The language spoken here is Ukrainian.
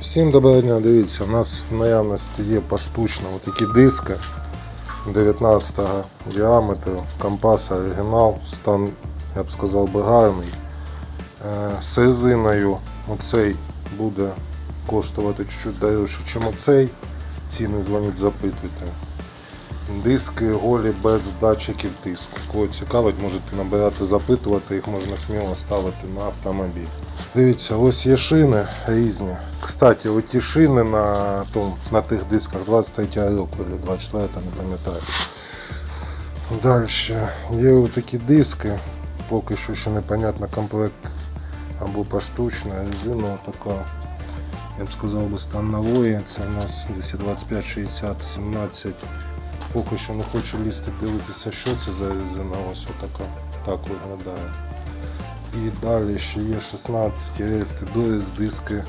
Всім доброго дня, дивіться, у нас в наявності є поштучно такі диски 19 діаметру, компас оригінал, стан, я б сказав би гарний. Е, З резиною оцей буде коштувати чуть-чуть дорожче, ніж оцей. Ціни дзвоніть, запитуйте. Диски голі без датчиків тиску. Кого цікавить, можете набирати, запитувати, їх можна сміло ставити на автомобіль. Дивіться, ось є шини різні. Кстати, оті шини на, том, на тих дисках 23 року або 24, не пам'ятаю. Далі є отакі диски, поки що ще непонятно комплект або поштучна, резина така. Я б сказав би стан нової, це у нас 225, 60, 17. Поки що не хочу лізти дивитися, що це за резина, ось отака так виглядає. І далі ще є 16 рести доріз диски